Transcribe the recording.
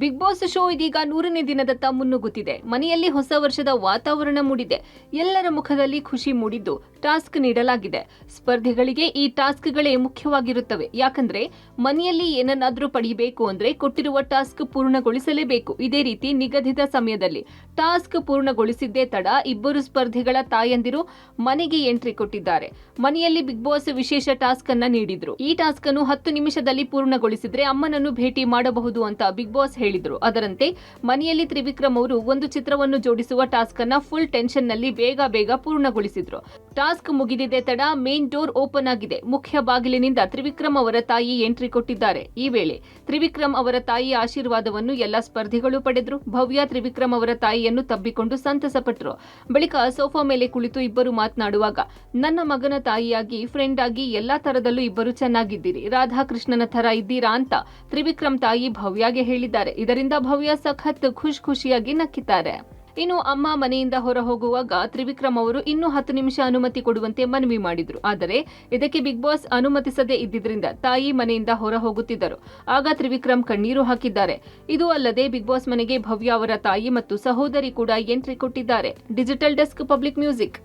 Big boss show ಇದೀಗ ನೂರನೇ ದಿನದತ್ತ ಮುನ್ನುಗ್ಗುತ್ತಿದೆ. ಮನೆಯಲ್ಲಿ ಹೊಸ ವರ್ಷದ ವಾತಾವರಣ ಮೂಡಿದೆ. ಎಲ್ಲರ ಮುಖದಲ್ಲಿ ಖುಷಿ ಮೂಡಿದ್ದು ಟಾಸ್ಕ್ ನೀಡಲಾಗಿದೆ. ಸ್ಪರ್ಧೆಗಳಿಗೆ ಈ ಟಾಸ್ಕ್ಗಳೇ ಮುಖ್ಯವಾಗಿರುತ್ತವೆ. ಯಾಕಂದ್ರೆ ಮನೆಯಲ್ಲಿ ಏನನ್ನಾದರೂ ಪಡೆಯಬೇಕು ಅಂದ್ರೆ ಕೊಟ್ಟಿರುವ ಟಾಸ್ಕ್ ಪೂರ್ಣಗೊಳಿಸಲೇಬೇಕು. ಇದೇ ರೀತಿ ನಿಗದಿತ ಸಮಯದಲ್ಲಿ ಟಾಸ್ಕ್ ಪೂರ್ಣಗೊಳಿಸಿದ್ದೇ ತಡ ಇಬ್ಬರು ಸ್ಪರ್ಧಿಗಳ ತಾಯಂದಿರು ಮನೆಗೆ ಎಂಟ್ರಿ ಕೊಟ್ಟಿದ್ದಾರೆ. ಮನೆಯಲ್ಲಿ ಬಿಗ್ ಬಾಸ್ ವಿಶೇಷ ಟಾಸ್ಕ್ ಅನ್ನ ನೀಡಿದ್ರು. ಈ ಟಾಸ್ಕ್ ಅನ್ನು ಹತ್ತು ನಿಮಿಷದಲ್ಲಿ ಪೂರ್ಣಗೊಳಿಸಿದ್ರೆ ಅಮ್ಮನನ್ನು ಭೇಟಿ ಮಾಡಬಹುದು ಅಂತ ಬಿಗ್ ಬಾಸ್ ಹೇಳಿದ್ರು. ಅದರಂತೆ ಮನೆಯಲ್ಲಿ ತ್ರಿವಿಕ್ರಮ್ ಅವರು ಒಂದು ಚಿತ್ರವನ್ನು ಜೋಡಿಸುವ ಟಾಸ್ಕ್ ಅನ್ನ ಫುಲ್ ಟೆನ್ಷನ್ನಲ್ಲಿ ಬೇಗ ಬೇಗ ಪೂರ್ಣಗೊಳಿಸಿದ್ರು. ಟಾಸ್ಕ್ ಮುಗಿದಿದೆ ತಡ ಮೇನ್ ಡೋರ್ ಓಪನ್ ಆಗಿದೆ. ಮುಖ್ಯ ಬಾಗಿಲಿನಿಂದ ತ್ರಿವಿಕ್ರಮ್ ಅವರ ತಾಯಿ ಎಂಟ್ರಿ ಕೊಟ್ಟಿದ್ದಾರೆ. ಈ ವೇಳೆ ತ್ರಿವಿಕ್ರಮ್ ಅವರ ತಾಯಿಯ ಆಶೀರ್ವಾದವನ್ನು ಎಲ್ಲ ಸ್ಪರ್ಧಿಗಳು ಪಡೆದ್ರು. ಭವ್ಯ ತ್ರಿವಿಕ್ರಮ್ ಅವರ ತಾಯಿಯನ್ನು ತಬ್ಬಿಕೊಂಡು ಸಂತಸಪಟ್ಟರು ಬಳಿಕ ಸೋಫಾ ಮೇಲೆ ಕುಳಿತು ಇಬ್ಬರು ಮಾತನಾಡುವಾಗ, ನನ್ನ ಮಗನ ತಾಯಿಯಾಗಿ ಫ್ರೆಂಡ್ ಆಗಿ ಎಲ್ಲಾ ತರದಲ್ಲೂ ಇಬ್ಬರು ಚೆನ್ನಾಗಿದ್ದೀರಿ. ರಾಧಾಕೃಷ್ಣನ ತರ ಇದ್ದೀರಾ? ಅಂತ ತ್ರಿವಿಕ್ರಮ್ ತಾಯಿ ಭವ್ಯಾಗೆ ಹೇಳಿದ್ದಾರೆ. ಇದರಿಂದ ಭವ್ಯ ಸಖತ್ ಖುಷ್ ಖುಷಿಯಾಗಿ ನಕ್ಕಿದ್ದಾರೆ. ಇನ್ನು ಅಮ್ಮ ಮನೆಯಿಂದ ಹೊರ ಹೋಗುವಾಗ ತ್ರಿವಿಕ್ರಮ್ ಅವರು ಇನ್ನೂ ಹತ್ತು ನಿಮಿಷ ಅನುಮತಿ ಕೊಡುವಂತೆ ಮನವಿ ಮಾಡಿದ್ರು. ಆದರೆ ಇದಕ್ಕೆ ಬಿಗ್ ಬಾಸ್ ಅನುಮತಿಸದೇ ಇದ್ದಿದ್ರಿಂದ ತಾಯಿ ಮನೆಯಿಂದ ಹೊರ ಹೋಗುತ್ತಿದ್ದರು ಆಗ ತ್ರಿವಿಕ್ರಮ್ ಕಣ್ಣೀರು ಹಾಕಿದ್ದಾರೆ. ಇದು ಅಲ್ಲದೆ ಬಿಗ್ ಬಾಸ್ ಮನೆಗೆ ಭವ್ಯ ಅವರ ತಾಯಿ ಮತ್ತು ಸಹೋದರಿ ಕೂಡ ಎಂಟ್ರಿ ಕೊಟ್ಟಿದ್ದಾರೆ. Digital desk public music.